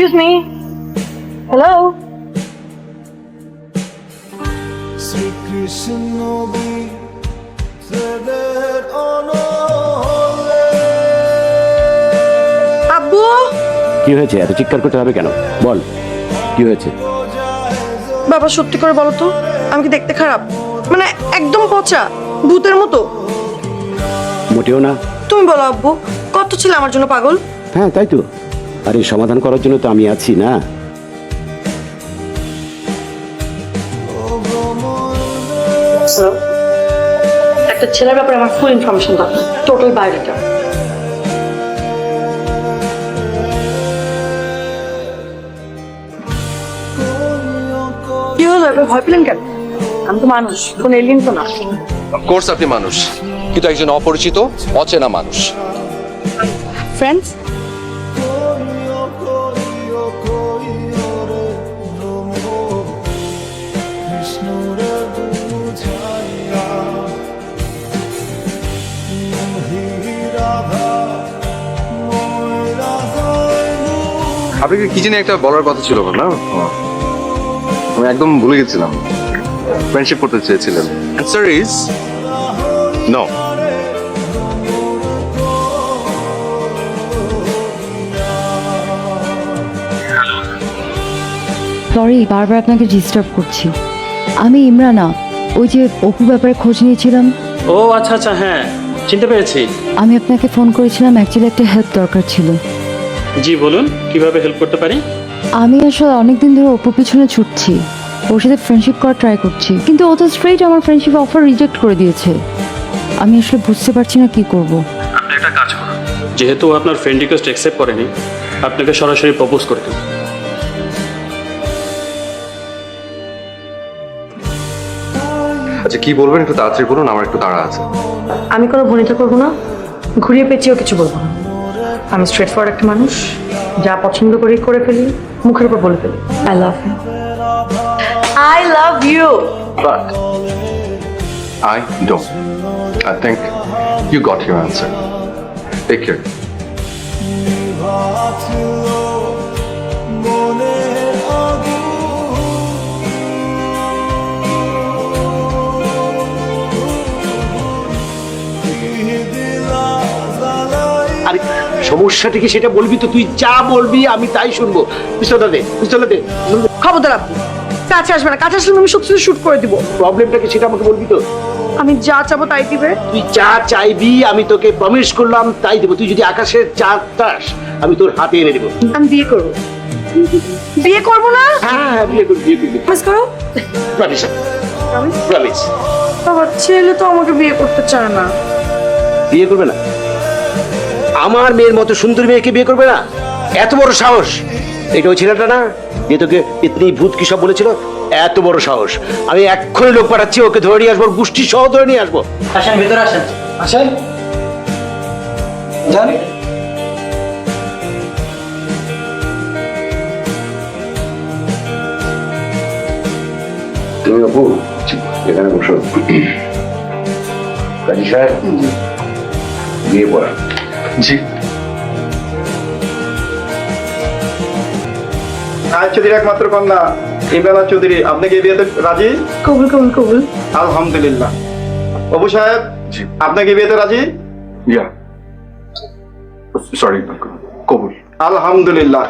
Hello Shrikrishna বিদ্যের আব্বু? কি হয়েছে? এত চিৎকার করতে হবে কেন? বল কি হয়েছে? বাবা সত্যি করে বলো তো আমি কি দেখতে খারাপ? মানে একদম পচা ভূতের মতো। মোটেও না। তুমি বলো আব্বু কত ছিল আমার জন্য পাগল? হ্যাঁ তাই তো। আর এই সমাধান করার জন্য তো আমি আছি না? একটা ছেলের ব্যাপারে আমার ফুল ইনফরমেশন দরকার টোটাল বায়োডাটা কি হলো এবার ভয় পেলেন কেন? আমি তো মানুষ কোন এলিয়েন তো না। কোর্স আপনি মানুষ কিন্তু একজন অপরিচিত অচেনা মানুষ। ফ্রেন্ডস আপনাকে কি জানি একটা বলার কথা ছিল না? আমি একদম ভুলে গেছিলাম। ফ্রেন্ডশিপ করতে চেয়েছিলেন। অ্যান্সার ইজ নো সরি বারবার আপনাকে ডিস্টার্ব করছি। আমি ইমরানা ওই যে অপু ব্যাপারে খোঁজ নিয়েছিলাম। ও আচ্ছা আচ্ছা হ্যাঁ চিনতে পেরেছি। আমি আপনাকে ফোন করেছিলাম অ্যাকচুয়ালি একটা হেল্প দরকার ছিল। জি বলুন কীভাবে হেল্প করতে পারি? আমি আসলে অনেকদিন ধরে অপুর পিছনে ছুটছি। ওর সাথে ফ্রেন্ডশিপ করার ট্রাই করছি। কিন্তু ও তো স্ট্রেট আমার ফ্রেন্ডশিপ অফার রিজেক্ট করে দিয়েছে। আমি আসলে বুঝতে পারছি না কি করব। আপনি একটা কাজ করুন। যেহেতু আপনার ফ্রেন্ড রিকোয়েস্ট অ্যাকসেপ্ট করেনি আপনাকে সরাসরি প্রপোজ করে দেব। আচ্ছা কি বলবেন? একটু তাড়াতাড়ি বলুন আমার একটু তাড়া আছে। আমি কোনো ভনিতা করব না। ঘুরিয়ে পেঁচিয়েও কিছু বলব না। আমি স্ট্রেট ফরওয়ার্ড একটা মানুষ। যা পছন্দ করি করে ফেলি মুখের উপর বলে ফেলি। I love you I love you But I don't. I think you got your answer. Take care. সমস্যাটা কি সেটা বলবি তো? তুই যা বলবি আমি তাই শুনব। পিস্তলটা দে পিস্তলটা দে খবরদার আপনি কাছে আসবে না কাছে আসলে আমি সত্যি শুট করে দিব। প্রবলেমটা কি সেটা আমাকে বলবি তো? আমি যা চাবো তাই দিবে। তুই যা চাইবি আমি তোকে প্রমিস করলাম তাই দেবো। তুই যদি আকাশের চাঁদ চাস আমি তোর হাতে এনে দেবো। আমি বিয়ে করব। বিয়ে করব না? হ্যাঁ হ্যাঁ বিয়ে করবি বিয়ে করবি। প্রমিস করো? প্রমিস প্রমিস বাবা ছেলে তো আমাকে বিয়ে করতে চায় না। বিয়ে করবে না? আমার মেয়ের মতো সুন্দর মেয়েকে বিয়ে করবে না? এত বড় সাহস। এটা ওই ছেলেটা না যে তোকে ইতনি ভূত কি সব বলেছিল? এত বড় সাহস। আমি এক্ষুনি লোক পাঠাচ্ছি ওকে ধরে নিয়ে আসব গোষ্ঠী সহ ধরে নিয়ে আসব। আসেন ভিতরে আসেন। আসেন। যান। তুমি অপু এখানে বসো। কাজী সাহেব বিয়ে পড়া। জি। রায় চৌধুরীর একমাত্র কন্যা ইমরানা চৌধুরী আপনি কি বিয়েতে রাজি? কবুল কবুল কবুল। আলহামদুলিল্লাহ। অবু সাহেব জি। আপনি কি বিয়েতে রাজি? ইয়া। সরি কবুল। আলহামদুলিল্লাহ।